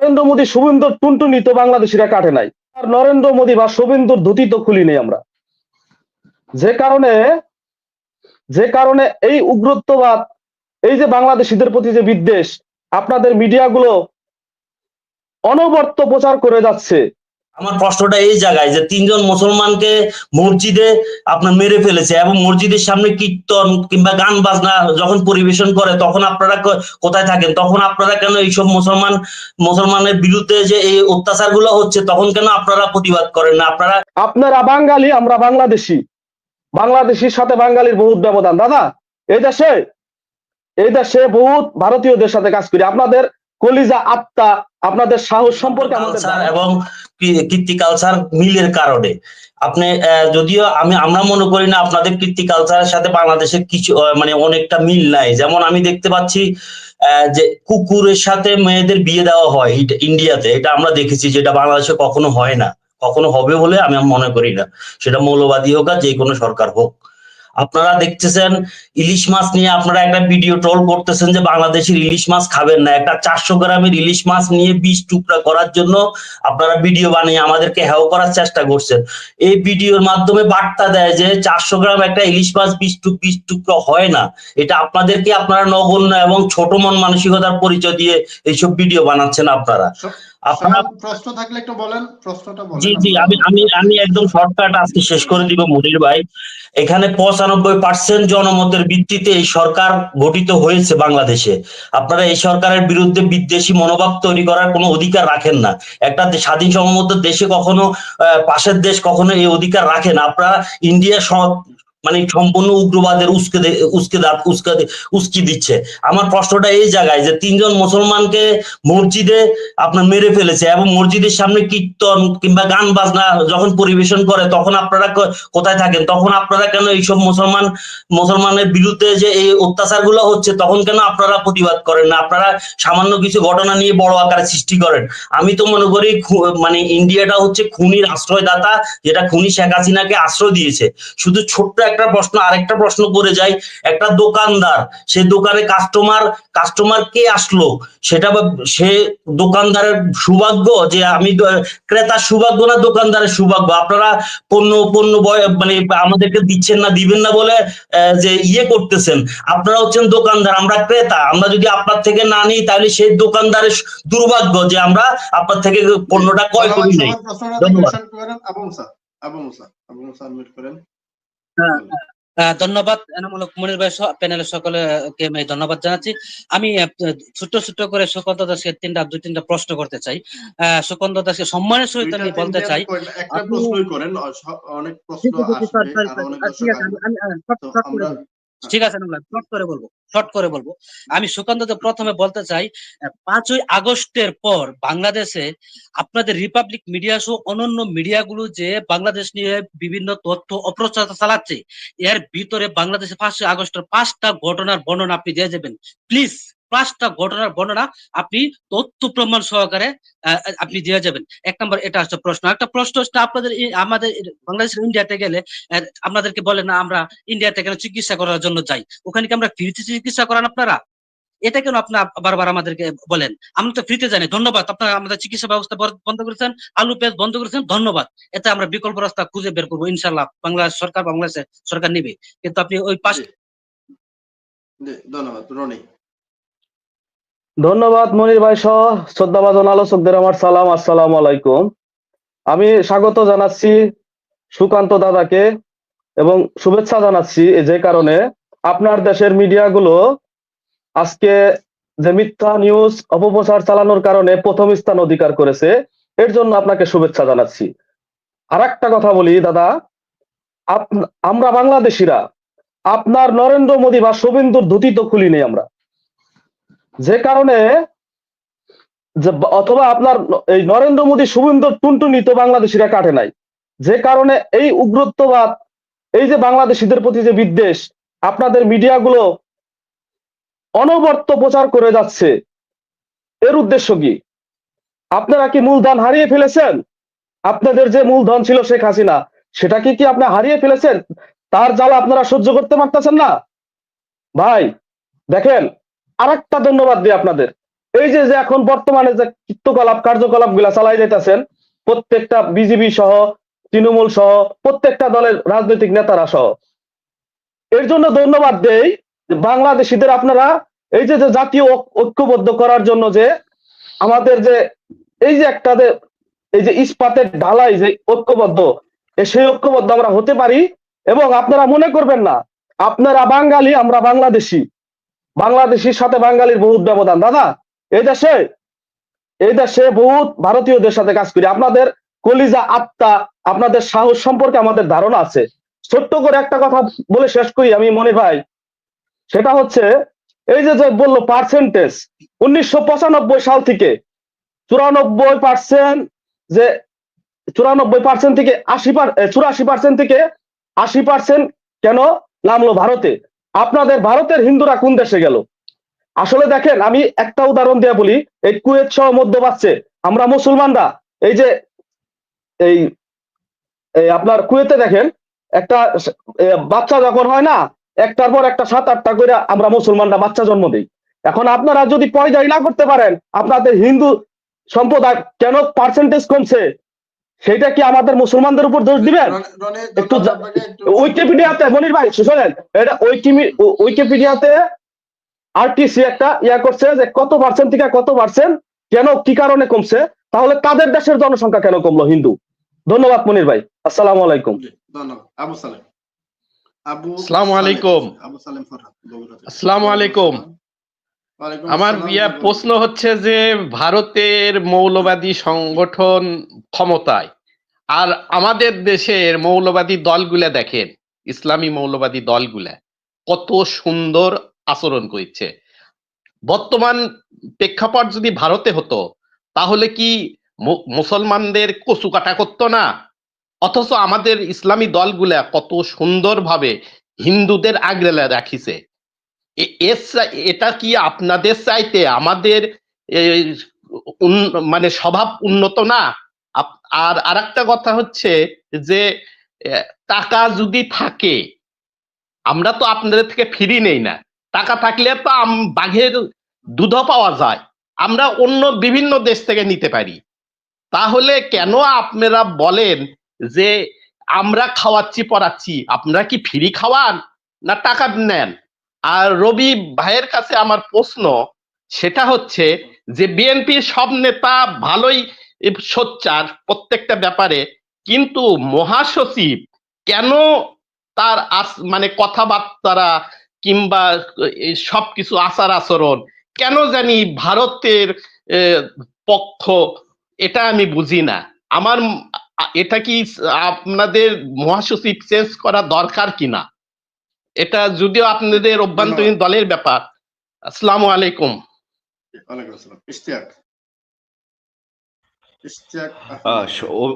নরেন্দ্র মোদী শুভেন্দুর টুনটুনি তো বাংলাদেশিরা কাটে নাই। আর নরেন্দ্র মোদী বা শুভেন্দুর ধুতি তো খুলি নেই আমরা। যে কারণে যে কারণে এই উগ্রত্ববাদ, এই যে বাংলাদেশিদের প্রতি যে বিদ্বেষ, আপনাদের মিডিয়াগুলো অনবর্ত প্রচার করে যাচ্ছে। আমার প্রশ্নটা এই জায়গায় যে তিনজন মুসলমানকে মসজিদে আপনার মেরে ফেলেছে এবং মসজিদের সামনে কীর্তন কিংবা গান বাজনা যখন পরিবেশন করে, তখন আপনারা কোথায় থাকেন? তখন আপনারা কেন এইসব মুসলমান, মুসলমানের বিরুদ্ধে যে এই অত্যাচারগুলো হচ্ছে, তখন কেন আপনারা প্রতিবাদ করেন না? আপনারা আপনারা বাঙালি, আমরা বাংলাদেশি। বাংলাদেশির সাথে বাঙালির বহুত ব্যবধান। দাদা, এই দেশে এই দেশে বহুত ভারতীয়দের সাথে কাজ করি। আপনাদের কলিজা আত্মা আপনাদের সাহস সম্পর্কে আমাদের কালচার এবং কী- কীর্তি কালচার মিলের কারণে। আপনি যদিও আমি আমরা মনে করি না আপনাদের কীর্তি কালচারের সাথে বাংলাদেশের কিছু মানে অনেকটা মিল নাই। যেমন আমি দেখতে পাচ্ছি আহ, যে কুকুরের সাথে মেয়েদের বিয়ে দেওয়া হয় এটা ইন্ডিয়াতে। এটা আমরা দেখেছি যেটা বাংলাদেশে কখনো হয় না। কখনো হবে বলে আমি মনে করি না। সেটা মৌলবাদী হোক আর যে কোনো সরকার হোক। আপনারা দেখতেছেন ইলিশ মাছ নিয়ে আপনারা একটা ভিডিও ট্রল করতেছেন যে বাংলাদেশের ইলিশ মাছ খাবেন না। একটা চারশো গ্রামের ইলিশ মাছ নিয়ে বিশ টুকরা করার জন্য আপনারা ভিডিও বানিয়ে আমাদেরকে হেও করার চেষ্টা করছেন। এই ভিডিওর মাধ্যমে বার্তা দেয় যে চারশো গ্রাম একটা ইলিশ মাছ বিশ টুক বিশ টুকরো হয় না। এটা আপনাদেরকে আপনারা নগণ্য এবং ছোট মন মানসিকতার পরিচয় দিয়ে এইসব ভিডিও বানাচ্ছেন আপনারা। আপনারা প্রশ্ন থাকলে একটু বলেন প্রশ্নটা বলেন জি জি আমি আমি আমি একদম শর্টকাট আজকে শেষ করে দিব মনির ভাই। এখানে পঁচানব্বই পার্সেন্ট জনমতের ভিত্তিতে এই সরকার গঠিত হয়েছে বাংলাদেশে। আপনারা এই সরকারের বিরুদ্ধে বিদ্বেষী মনোভাব তৈরি করার কোনো অধিকার রাখেন না। একটা স্বাধীন সমমত দেশে কখনো পাশের দেশ কখনো এই অধিকার রাখে না। আপনারা ইন্ডিয়া মানে সম্পূর্ণ উগ্রবাদের উস্কে উস্কে দাঁত উস্কে উস্কি দিচ্ছে। আমার প্রশ্নটা এই জায়গায় যে তিনজন মুসলমানকে মসজিদে আপনার মেরে ফেলেছে এবং মসজিদের সামনে কীর্তন কিংবা গান বাজনা যখন পরিবেশন করে, তখন আপনারা কোথায় থাকেন? তখন আপনারা কেন এইসব মুসলমান, মুসলমানের বিরুদ্ধে যে এই অত্যাচারগুলো হচ্ছে, তখন কেন আপনারা প্রতিবাদ করেন না? আপনারা সামান্য কিছু ঘটনা নিয়ে বড় আকারে সৃষ্টি করেন। আমি তো মনে করি মানে ইন্ডিয়াটা হচ্ছে খুনির আশ্রয়দাতা, যেটা খুনি শেখ হাসিনাকে আশ্রয় দিয়েছে। শুধু ছোট্ট একটা প্রশ্ন আরেকটা প্রশ্ন করে যাই একটা দোকানদার সে দোকানে কাস্টমার কাস্টমার কে আসলো সেটা সে দোকানদারের সৌভাগ্য যে আমি ক্রেতার সৌভাগ্য না দোকানদারের সৌভাগ্য আপনারা পণ্য পণ্য মানে আমাদেরকে দিচ্ছেন না দিবেন না বলে যে ইয়ে করতেছেন আপনারা হচ্ছেন দোকানদার আমরা ক্রেতা আমরা যদি আপনার থেকে না নিই তাহলে সেই দোকানদারের দুর্ভাগ্য যে আমরা আপনার থেকে পণ্যটা ক্রয় করি নাই ধন্যবাদ। আবু মুসা আবু মুসা আবু মুসা আনমিউট করেন হ্যাঁ, ধন্যবাদ এনামূলক মনির ভাই প্যানেলের সকলকে আমি ধন্যবাদ জানাচ্ছি। আমি ছোট ছোট ছোট্ট করে সুকন্ত দাসকে তিনটা দুই তিনটা প্রশ্ন করতে চাই। আহ, সুকন্ত দাসকে সম্মানের সহিত আমি বলতে চাই। একটা প্রশ্নই করেন অনেক প্রশ্ন আসবে আর অনেক দর্শক বলব। ঠিক আছে শর্ট করে বলব শর্ট করে বলব। আমি সুকান্তকে প্রথমে বলতে চাই পাঁচই আগস্টের পর বাংলাদেশে আপনাদের রিপাবলিক মিডিয়া সহ অন্যান্য মিডিয়াগুলো যে বাংলাদেশ নিয়ে বিভিন্ন তথ্য অপ্রচার চালাচ্ছে, এর ভিতরে বাংলাদেশে পাঁচই আগস্টের পাঁচটা ঘটনার বর্ণনা আপনি দিয়ে যাবেন। প্লিজ পাঁচটা ঘটনার বর্ণনা আপনি তথ্য প্রমাণ সহকারে আপনি দিয়ে যাবেন। এক নম্বর এটা হচ্ছে প্রশ্ন। একটা প্রশ্ন হচ্ছে আপনাদের আমাদের বাংলাদেশের ইন্ডিয়াতে গেলে আপনাদেরকে বলে না আমরা ইন্ডিয়াতে কেন চিকিৎসা করার জন্য যাই? ওখানে কি আমরা ফ্রিতে চিকিৎসা করান আপনারা? এটা কেন আপনার বারবার আমাদেরকে বলেন? আমরা তো ফ্রিতে জানি। ধন্যবাদ। আপনারা আমাদের চিকিৎসা ব্যবস্থা বন্ধ করেছেন আলু পেঁয়াজ বন্ধ করেছেন ধন্যবাদ। এতে আমরা বিকল্প রাস্তা খুঁজে বের করব ইনশাল্লাহ বাংলাদেশ সরকার বাংলাদেশের সরকার নিবে। কিন্তু আপনি ওই। জি, ধন্যবাদ। রনি। ধন্যবাদ মনির ভাই সহ শ্রদ্ধাভাজন আলোচকদের আমার সালাম, আসসালাম আলাইকুম। আমি স্বাগত জানাচ্ছি সুকান্ত দাদাকে এবং শুভেচ্ছা জানাচ্ছি যে কারণে আপনার দেশের মিডিয়াগুলো আজকে যে মিথ্যা নিউজ, অপপ্রচার চালানোর কারণে প্রথম স্থান অধিকার করেছে, এর জন্য আপনাকে শুভেচ্ছা জানাচ্ছি। আর একটা কথা বলি দাদা আমরা বাংলাদেশিরা, আপনার নরেন্দ্র মোদী বা শুভেন্দুর ধুতি তো খুলি নেই আমরা। যে কারণে যে অথবা আপনার এই নরেন্দ্র মোদী শুভেন্দুর টুনটুনি তো বাংলাদেশিরা কাটে নাই। যে কারণে এই উগ্রত্ববাদ, এই যে বাংলাদেশিদের প্রতি যে বিদ্বেষ, আপনাদের মিডিয়াগুলো অনবর্ত প্রচার করে যাচ্ছে। এর উদ্দেশ্য কি? আপনারা কি মূলধন হারিয়ে ফেলেছেন? আপনাদের যে মূলধন ছিল শেখ হাসিনা সেটা কি কি আপনি হারিয়ে ফেলেছেন? তার জ্বালা আপনারা সহ্য করতে পারতেছেন না? ভাই, দেখেন আরেকটা ধন্যবাদ দিই আপনাদের। এই যে যে এখন বর্তমানে যে কৃত্যকলাপ কার্যকলাপগুলা চালাই যাইতেছেন, প্রত্যেকটা বিজেপি সহ, তৃণমূল সহ, প্রত্যেকটা দলের রাজনৈতিক নেতারা সহ। এর জন্য ধন্যবাদ দেই বাংলাদেশিদের আপনারা। এই যে যে জাতীয় ঐক্যবদ্ধ করার জন্য যে আমাদের যে, এই যে একটা যে, এই যে ইস্পাতের ঢালাই যে ঐক্যবদ্ধ সেই ঐক্যবদ্ধ আমরা হতে পারি। এবং আপনারা মনে করবেন না, আপনারা বাঙালি, আমরা বাংলাদেশি। বাংলাদেশির সাথে বাঙালির বহুত ব্যবধান। দাদা, এই দেশে এই দেশে বহুত ভারতীয়দের সাথে কাজ করি। আপনাদের কলিজা আত্মা, আপনাদের সাহস সম্পর্কে আমাদের ধারণা আছে। ছোট্ট করে একটা কথা বলে শেষ করি আমি মনে ভাই। সেটা হচ্ছে, এই যে বলল পার্সেন্টেজ উনিশশো পঁচানব্বই সাল থেকে চুরানব্বই পার্সেন্ট যে, চুরানব্বই পার্সেন্ট থেকে আশি পার চুরাশি পার্সেন্ট থেকে আশি পার্সেন্ট কেন নামলো ভারতে? আপনাদের ভারতের হিন্দুরা কোন দেশে গেল? আসলে দেখেন, আমি একটা উদাহরণ দিয়ে বলি, এই কুয়েত সহ মধ্যপ্রাচ্যে আমরা মুসলমানরা, এই যে, এই এই আপনার কুয়েতে দেখেন, একটা বাচ্চা যখন হয় না, একটার পর একটা সাত আটটা করে আমরা মুসলমানরা বাচ্চা জন্ম দিই। এখন আপনারা যদি পয়দাই না করতে পারেন, আপনাদের হিন্দু সম্প্রদায় কেন পার্সেন্টেজ কমছে? সেটা কি আমাদের মুসলমানদের উপর দোষ দিবেন? একটু উইকিপিডিয়াতে মনির ভাই শোনেন এটা উইকিপিডিয়াতে আরটিসি একটা ইয়া করছে যে কত পার্সেন্ট থেকে কত পার্সেন্ট কেন কি কারণে কমছে? তাহলে তাদের দেশের জনসংখ্যা কেন কমলো হিন্দু? ধন্যবাদ মনির ভাই। আসসালামু আলাইকুম। ধন্যবাদ। আবু সালেম। আবু আসসালামু আলাইকুম। আবু সালেম ফরহাদ আসসালামু আলাইকুম। আমার ইয়া প্রশ্ন হচ্ছে যে ভারতের মৌলবাদী সংগঠন ক্ষমতায় আর আমাদের দেশের মৌলবাদী দলগুলা দেখেন ইসলামী মৌলবাদী দলগুলা কত সুন্দর আচরণ করছে। বর্তমান প্রেক্ষাপট যদি ভারতে হতো তাহলে কি মুসলমানদের কচু কাটা করতো না? অথচ আমাদের ইসলামী দলগুলা কত সুন্দরভাবে হিন্দুদের আগলে রাখিছে। এটা কি আপনাদের চাইতে? আমাদের মানে স্বভাব উন্নত না? আর আরেকটা কথা হচ্ছে যে টাকা যদি থাকে, আমরা তো আপনাদের থেকে ফিরি নেই না। টাকা থাকলে তো বাঘের দুধও পাওয়া যায়। আমরা অন্য বিভিন্ন দেশ থেকে নিতে পারি। তাহলে কেন আপনারা বলেন যে, আমরা খাওয়াচ্ছি, পড়াচ্ছি? আপনারা কি ফ্রি খাওয়ান না টাকা নেন? আর রবি ভাইয়ের কাছে আমার প্রশ্ন, সেটা হচ্ছে যে বিএনপির সব নেতা ভালোই সোচ্চার প্রত্যেকটা ব্যাপারে, কিন্তু মহাসচিব কেন তার মানে কথাবার্তারা কিংবা সবকিছু আচার আচরণ, কেন জানি ভারতের পক্ষ এটা আমি বুঝি না। আমার এটা কি আপনাদের মহাসচিব চেঞ্জ করা দরকার কিনা? এটা যদিও আপনাদের অভ্যন্তরীণ দলের ব্যাপার। আসসালামু আলাইকুম।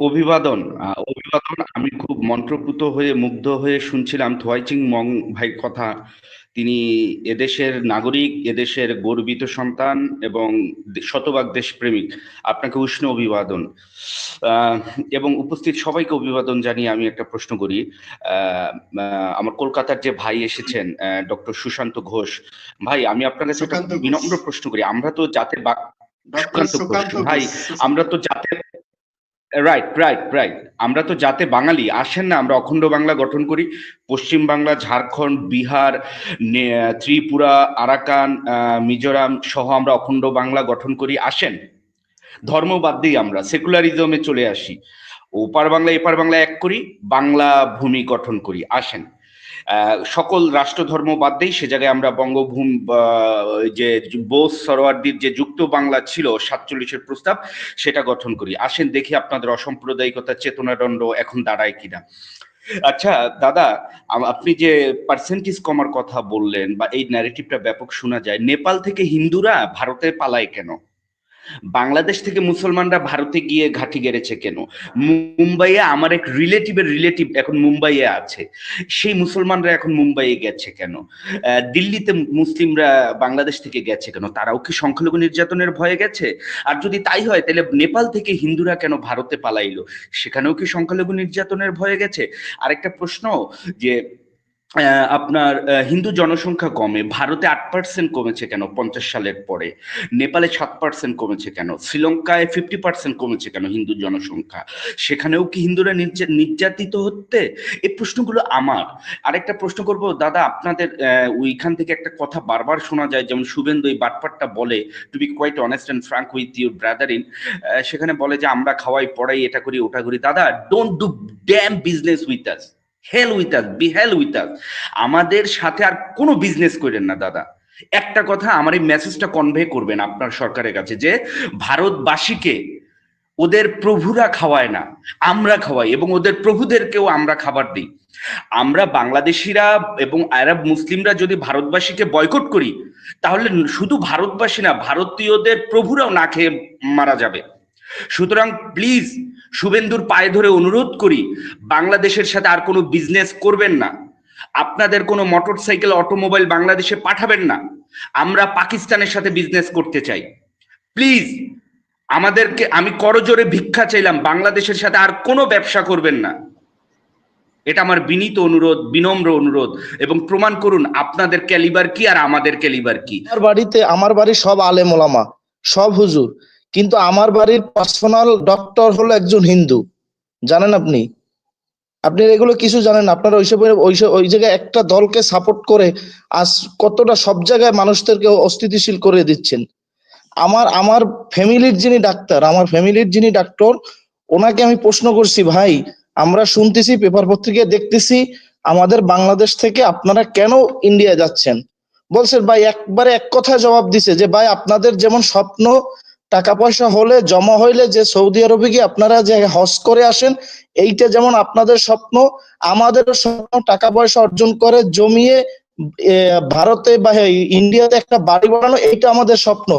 অভিবাদন। অভিবাদন। আমি খুব মন্ত্রপুত হয়ে মুগ্ধ হয়ে শুনছিলাম থোয়াইচিং মং ভাই কথা। তিনি এদেশের নাগরিক এদেশের গর্বিত সন্তান এবং শতভাগ দেশপ্রেমিক। আপনাকে উষ্ণ অভিবাদন। এবং উপস্থিত সবাইকে অভিবাদন জানিয়ে আমি একটা প্রশ্ন করি। আমার কলকাতার যে ভাই এসেছেন ডক্টর সুশান্ত ঘোষ। ভাই আমি আপনার কাছে একটা বিনম্র প্রশ্ন করি। আমরা তো জাতের ভাই, আমরা তো জাতে রাইট রাইট রাইট আমরা তো যাতে বাঙালি, আসেন না, আমরা অখণ্ড বাংলা গঠন করি। পশ্চিম বাংলা, ঝাড়খণ্ড, বিহার ত্রিপুরা, আরাকান মিজোরাম সহ আমরা অখণ্ড বাংলা গঠন করি, আসেন। ধর্ম বাদ দিই আমরা সেকুলারিজমে চলে আসি। ওপার বাংলা, এপার বাংলা এক করি, বাংলা ভূমি গঠন করি, আসেন। সকল রাষ্ট্র ধর্ম বাদ দেই, সে জায়গায় আমরা বঙ্গভূমি যে বোস সরোয়ার্দির যে যুক্ত বাংলা ছিল, সাতচল্লিশের প্রস্তাব, সেটা গঠন করি। আসেন দেখি আপনাদের অসাম্প্রদায়িকতার চেতনাদণ্ড এখন দাঁড়ায় কিনা। আচ্ছা দাদা আপনি যে পার্সেন্টেজ কমার কথা বললেন, বা এই ন্যারেটিভটা ব্যাপক শোনা যায়, নেপাল থেকে হিন্দুরা ভারতে পালায় কেন? বাংলাদেশ থেকে মুসলমানরা ভারতে গিয়ে ঘাঁটি গেড়েছে কেন? মুম্বাইয়ে আমার এক রিলেটিভের রিলেটিভ এখন মুম্বাইয়ে আছে। সেই মুসলমানরা এখন মুম্বাইয়ে গেছে কেন? দিল্লিতে মুসলিমরা বাংলাদেশ থেকে গেছে কেন? তারাও কি সংখ্যালঘু নির্যাতনের ভয়ে গেছে? আর যদি তাই হয়, তাহলে নেপাল থেকে হিন্দুরা কেন ভারতে পালাইলো? সেখানেও কি সংখ্যালঘু নির্যাতনের ভয়ে গেছে? আরেকটা প্রশ্ন যে আপনার হিন্দু জনসংখ্যা কমে, ভারতে আট পার্সেন্ট কমেছে কেন পঞ্চাশ সালের পরে? নেপালে সাত পার্সেন্ট কমেছে কেন? শ্রীলঙ্কায় ফিফটি পার্সেন্ট কমেছে কেন হিন্দু জনসংখ্যা? সেখানেও কি হিন্দুরা নির্যা- নির্যাতিত হচ্ছে? এই প্রশ্নগুলো আমার। আরেকটা প্রশ্ন করব, দাদা, আপনাদের ওইখান থেকে একটা কথা বারবার শোনা যায়, যেমন শুভেন্দু এই বাটপাটটা বলে to be quite honest and frank with your brother in সেখানে বলে যে, আমরা খাওয়াই, পড়াই, এটা করি, ওটা করি। দাদা don't do damn business with us hell with us be hell with us আমাদের সাথে আর কোনো বিজনেস করেন না, দাদা। একটা কথা, আমার এই মেসেজটা কনভে করবেন আপনার সরকারের কাছে যে, ভারতবাসীকে ওদের প্রভুরা খাওয়ায় না, আমরা খাওয়াই এবং ওদের প্রভুদেরকেও আমরা খাবার দিই। আমরা বাংলাদেশিরা এবং আরব মুসলিমরা যদি ভারতবাসীকে বয়কট করি, তাহলে শুধু ভারতবাসী না, ভারতীয়দের প্রভুরাও না খেয়ে মারা যাবে। সুতরাং প্লিজ শুভেন্দুর পায়ে ধরে অনুরোধ করি, বাংলাদেশের সাথে আর কোনো বিজনেস করবেন না। আপনাদের কোনো মোটর সাইকেল অটোমোবাইল বাংলাদেশে পাঠাবেন না। আমরা পাকিস্তানের সাথে বিজনেস করতে চাই। প্লিজ আমাদেরকে, আমি করজোরে ভিক্ষা চাইলাম, বাংলাদেশের সাথে আর কোনো ব্যবসা করবেন না। এটা আমার বিনীত অনুরোধ, বিনম্র অনুরোধ, এবং প্রমাণ করুন, আপনাদের ক্যালিবার কি আর আমাদের ক্যালিবার কি। আমার বাড়িতে, আমার বাড়ির সব আলেম ওলামা, সব হুজুর। কিন্তু আমার বাড়ির পার্সোনাল ডক্টর হলো একজন হিন্দু। জানেন আপনি? আপনি এগুলো কিছু জানেন। আপনারা ওইসব ওই জায়গায় একটা দলকে সাপোর্ট করে আজ কতটা সব জায়গায় মানুষদেরকে অস্থিতিশীল করে দিচ্ছেন। আমার আমার ফ্যামিলির যিনি ডাক্তার, আমার ফ্যামিলির যিনি ডাক্তার, ওনাকে আমি প্রশ্ন করছি, ভাই, আমরা শুনতেছি পেপার পত্রিকায় দেখতেছি, আমাদের বাংলাদেশ থেকে আপনারা কেন ইন্ডিয়া যাচ্ছেন? বলছেন ভাই, একবারে এক কথায় জবাব দিছে যে, ভাই, আপনাদের যেমন স্বপ্ন টাকা পয়সা হলে, জমা হইলে যে সৌদি আরবে গিয়ে আপনারা যে হজ করে আসেন, এইটা যেমন আপনাদের স্বপ্ন আমাদেরও স্বপ্ন টাকা পয়সা অর্জন করে জমিয়ে ভারতে বা ইন্ডিয়াতে একটা বাড়ি বানানো, এইটা আমাদের স্বপ্ন।